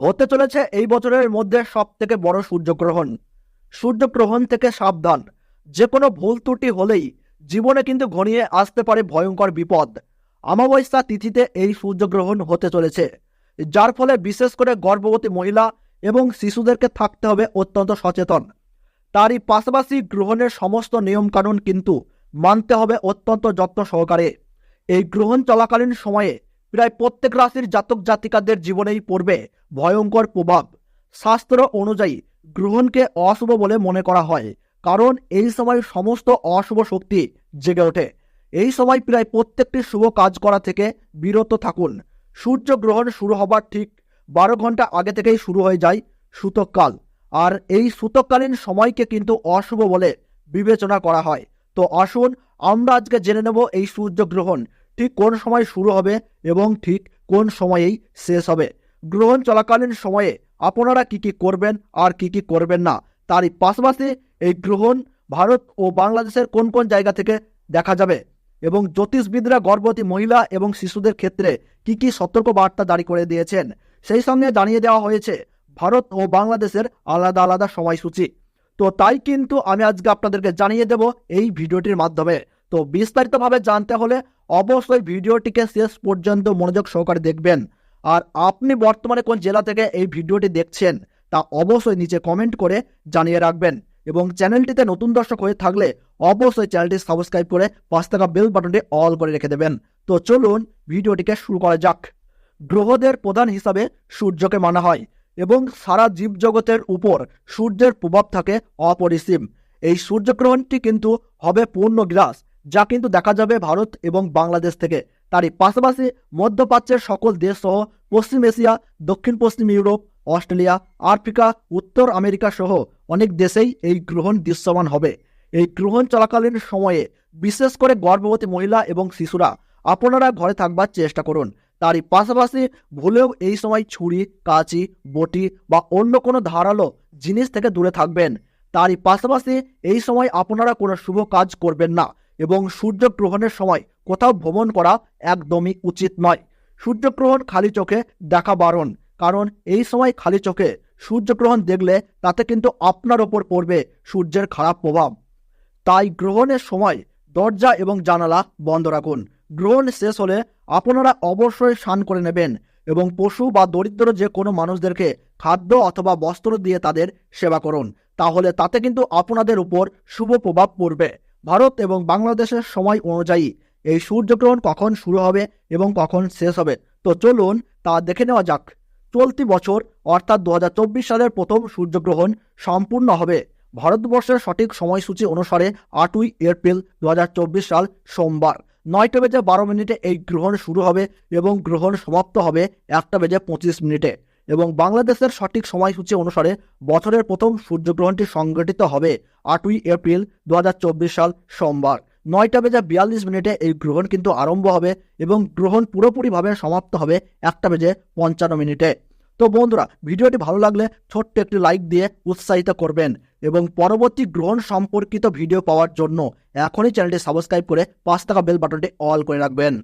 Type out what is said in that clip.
হতে চলেছে এই বছরের মধ্যে সব থেকে বড় সূর্যগ্রহণ। সূর্যগ্রহণ থেকে সাবধান। যে কোনো ভুল ত্রুটি হলেই জীবনে কিন্তু ঘনিয়ে আসতে পারে ভয়ঙ্কর বিপদ। অমাবস্যা তিথিতে এই সূর্যগ্রহণ হতে চলেছে, যার ফলে বিশেষ করে গর্ভবতী মহিলা এবং শিশুদেরকে থাকতে হবে অত্যন্ত সচেতন। তারই পাশাপাশি গ্রহণের সমস্ত নিয়মকানুন কিন্তু মানতে হবে অত্যন্ত যত্ন সহকারে। এই গ্রহণ চলাকালীন সময়ে প্রায় প্রত্যেক রাশির জাতক জাতিকাদের জীবনেই পড়বে ভয়ঙ্কর প্রভাব। শাস্ত্র অনুযায়ী গ্রহণকে অশুভ বলে মনে করা হয়, কারণ এই সময় সমস্ত অশুভ শক্তি জেগে ওঠে। এই সময় প্রায় প্রত্যেকটি শুভ কাজ করা থেকে বিরত থাকুন। সূর্যগ্রহণ শুরু হবার ঠিক বারো ঘণ্টা আগে থেকেই শুরু হয়ে যায় সূতককাল আর এই সূতককালীন সময়কে কিন্তু অশুভ বলে বিবেচনা করা হয়। তো আসুন, আমরা আজকে জেনে নেব এই সূর্যগ্রহণ ঠিক কোন সময় শুরু হবে এবং ঠিক কোন সময়েই শেষ হবে? গ্রহণ চলাকালীন সময়ে আপনারা কি কি করবেন আর কি কি করবেন না? তারই পাশাপাশি এই গ্রহণ ভারত ও বাংলাদেশের কোন কোন জায়গা থেকে দেখা যাবে? এবং জ্যোতিষবিদরা গর্ভবতী মহিলা এবং শিশুদের ক্ষেত্রে কি কি সতর্ক বার্তা জারি করে দিয়েছেন? সেই সঙ্গে জানিয়ে দেওয়া হয়েছে, ভারত ও বাংলাদেশের আলাদা আলাদা সময়সূচি। তো তাই কিন্তু আমি আজকে আপনাদেরকে জানিয়ে দেব এই ভিডিওটির মাধ্যমে। তো বিস্তারিতভাবে জানতে হলে অবশ্যই ভিডিওটিকে শেষ পর্যন্ত মনোযোগ সহকারে দেখবেন। আর আপনি বর্তমানে কোন জেলা থেকে এই ভিডিওটি দেখছেন, তা অবশ্যই নিচে কমেন্ট করে জানিয়ে রাখবেন। এবং চ্যানেলটিতে নতুন দর্শক হয়ে থাকলে অবশ্যই চ্যানেলটি সাবস্ক্রাইব করে পাঁচ টাকা বেল বাটনটি অল করে রেখে দেবেন। তো চলুন ভিডিওটিকে শুরু করা যাক। গ্রহদের প্রধান হিসাবে সূর্যকে মানা হয় এবং সারা জীবজগতের উপর সূর্যের প্রভাব থাকে অপরিসীম। এই সূর্যগ্রহণটি কিন্তু হবে পূর্ণ গ্রাস যা কিন্তু দেখা যাবে ভারত এবং বাংলাদেশ থেকে। তারই পাশাপাশি মধ্যপ্রাচ্যের সকল দেশ সহ পশ্চিম এশিয়া, দক্ষিণ পশ্চিম ইউরোপ, অস্ট্রেলিয়া, আফ্রিকা, উত্তর আমেরিকা সহ অনেক দেশেই এই গ্রহণ দৃশ্যমান হবে। এই গ্রহণ চলাকালীন সময়ে বিশেষ করে গর্ভবতী মহিলা এবং শিশুরা আপনারা ঘরে থাকবার চেষ্টা করুন। তারই পাশাপাশি ভুলেও এই সময় ছুরি, কাঁচি, বটি বা অন্য কোনো ধারালো জিনিস থেকে দূরে থাকবেন। তারই পাশাপাশি এই সময় আপনারা কোনো শুভ কাজ করবেন না। এবং সূর্যগ্রহণের সময় কোথাও ভ্রমণ করা একদমই উচিত নয়। সূর্যগ্রহণ খালি চোখে দেখা বারণ, কারণ এই সময় খালি চোখে সূর্যগ্রহণ দেখলে তাতে কিন্তু আপনার ওপর পড়বে সূর্যের খারাপ প্রভাব। তাই গ্রহণের সময় দরজা এবং জানালা বন্ধ রাখুন। গ্রহণ শেষ হলে আপনারা অবশ্যই স্নান করে নেবেন এবং পশু বা দরিদ্র যে কোনো মানুষদেরকে খাদ্য অথবা বস্ত্র দিয়ে তাদের সেবা করুন, তাহলে তাতে কিন্তু আপনাদের উপর শুভ প্রভাব পড়বে। ভারত এবং বাংলাদেশের সময় অনুযায়ী এই সূর্যগ্রহণ কখন শুরু হবে এবং কখন শেষ হবে? তো চলুন তা দেখে নেওয়া যাক। চলতি বছর, অর্থাৎ দু হাজার চব্বিশ সালের প্রথম সূর্যগ্রহণ সম্পূর্ণ হবে। ভারতবর্ষের সঠিক সময়সূচি অনুসারে আটই এপ্রিল দু হাজার চব্বিশ সাল সোমবার। নয়টা বেজে বারো মিনিটে এই গ্রহণ শুরু হবে এবং গ্রহণ সমাপ্ত হবে একটা বেজে পঁচিশ মিনিটে। এবং বাংলাদেশের সঠিক সময়সূচি অনুসারে বছরের প্রথম সূর্যগ্রহণটি সংগঠিত হবে আটই এপ্রিল দু হাজার চব্বিশ সাল সোমবার। নয়টা বেজে বিয়াল্লিশ মিনিটে এই গ্রহণ কিন্তু আরম্ভ হবে এবং গ্রহণ পুরোপুরিভাবে সমাপ্ত হবে একটা বেজে পঞ্চান্ন মিনিটে। তো বন্ধুরা, ভিডিওটি ভালো লাগলে ছোট্ট একটি লাইক দিয়ে উৎসাহিত করবেন এবং পরবর্তী গ্রহণ সম্পর্কিত ভিডিও পাওয়ার জন্য এখনই চ্যানেলটি সাবস্ক্রাইব করে পাঁচ টাকা বেল বাটনটি অল করে রাখবেন।